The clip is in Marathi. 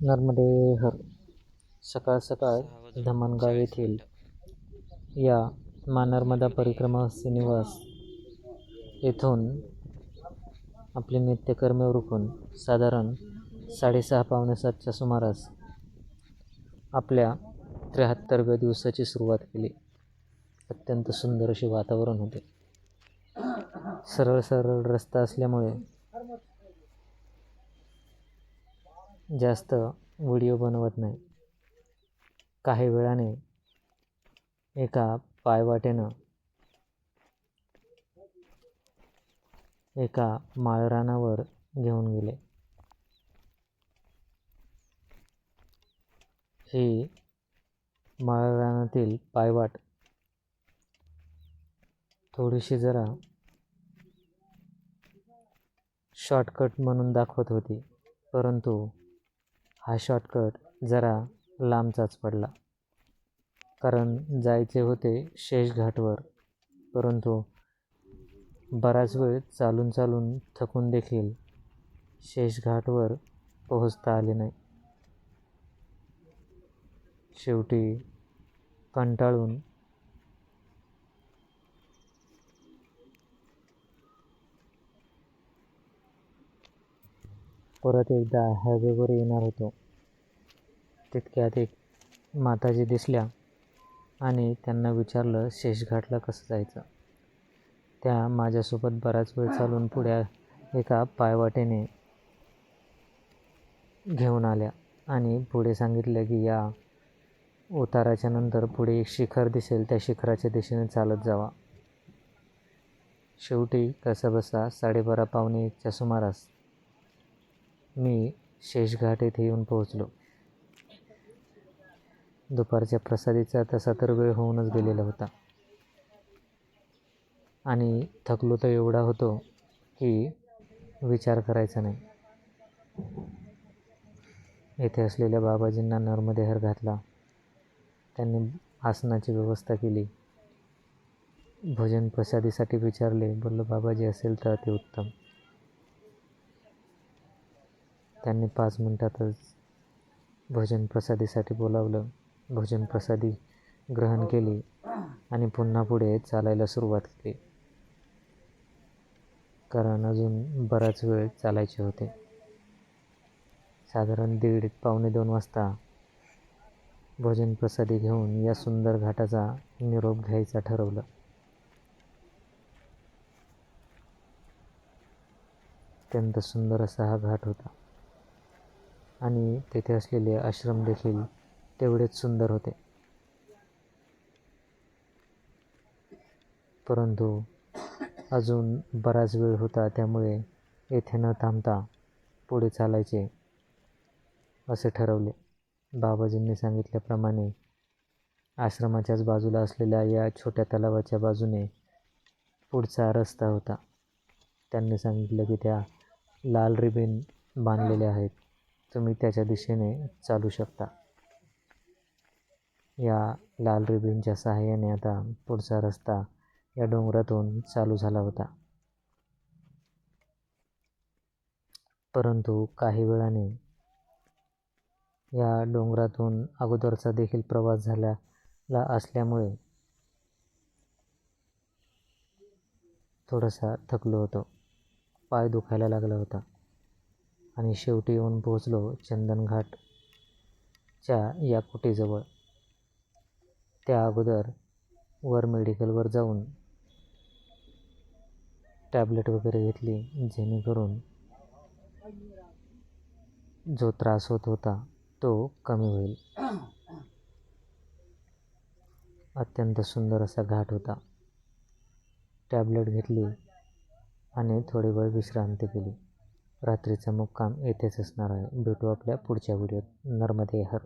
नर्मदे हर सकाळ सकाळ धमणगाव येथील या मा नर्मदा परिक्रमा श्रीनिवास येथून आपले नित्यकर्मे उरकून साधारण साडेसहा पावणे सातच्या सुमारास आपल्या त्र्याहत्तरव्या दिवसाची सुरुवात केली. अत्यंत सुंदर असे वातावरण होते. सरळ सरळ रस्ता असल्यामुळे जास्त व्हिडिओ बनवत नाही. काही वेळाने एका पायवाटेनं एका माळरानावर घेऊन गेले. ही माळरानातील पायवाट थोडीशी जरा शॉर्टकट म्हणून दाखवत होती परंतु हा शॉर्टकट जरा लांबचाच पडला. कारण जायचे होते शेषघाटवर परंतु बराच वेळ चालून चालून थकून देखील शेषघाटवर पोहोचता आले नाही. शेवटी कंटाळून परत एकदा हायवेवर येणार होतो. तितक्यात एक माताजी दिसल्या आणि त्यांना विचारलं शेषघाटला कसं जायचं? त्या माझ्यासोबत बराच वेळ चालून पुढे एका पायवाटेने घेऊन आल्या आणि पुढे सांगितलं की या उताराच्या नंतर पुढे एक शिखर दिसेल त्या शिखराच्या दिशेने चालत जावा. शेवटी कसाबसा साडेबारा पावणे एकच्या सुमारास मी शेषघाट येथे येऊन पोहोचलो. दुपारच्या प्रसादीचा तसा तर वेळ होऊनच गेलेला होता. आणि थकलो तर एवढा होतो की विचार करायचा नाही. येथे असलेल्या बाबाजींना नर्मदेहर घातला. त्यांनी आसनाची व्यवस्था केली. भोजन प्रसादीसाठी विचारले बोललो बाबाजी असेल तर ते उत्तम. त्यांनी पाच मिनटातच भोजन प्रसादीसाठी बोलावलं. भोजन प्रसादी ग्रहण केली आणि पुन्हा पुढे चालायला सुरुवात केली. कारण अजून बराच वेळ चालायचे होते. साधारण दीड पावणे दोन वाजता भोजन प्रसादी घेऊन या सुंदर घाटाचा निरोप घ्यायचा ठरवलं. अत्यंत सुंदर असा हा घाट होता. आणि तेथे असलेले आश्रम देखील तेवढेच सुंदर होते. परंतु अजून बराच वेळ होता त्यामुळे येथे न थांबता पुढे चालायचे असे ठरवले. बाबाजींनी सांगितल्याप्रमाणे आश्रमाच्याच बाजूला असलेल्या या छोट्या तलावाच्या बाजूने पुढचा रस्ता होता. त्यांनी सांगितलं की त्या लाल रिबीन बांधलेल्या आहेत. तुम्ही त्याच्या दिशेने चालू शकता. या लाल रिबीनच्या सहाय्याने आता पुढचा रस्ता या डोंगरातून चालू झाला होता. परंतु काही वेळाने या डोंगरातून अगोदरचा देखील प्रवास झालेला असल्यामुळे थोडासा थकलो होतो. पाय दुखायला लागला होता. आणि शेवटी येऊन पोहोचलो चंदनघाटच्या या कुटीजवळ. त्या अगोदर वर मेडिकलवर जाऊन टॅबलेट वगैरे घेतली जेणेकरून जो त्रास होत होता तो कमी होईल. अत्यंत सुंदर असा घाट होता. टॅबलेट घेतली आणि थोडी वेळ विश्रांती केली. रात्रीचा मुक्काम येथेच असणार आहे. भेटू आपल्या पुढच्या व्हिडिओत. नर्मदे हर.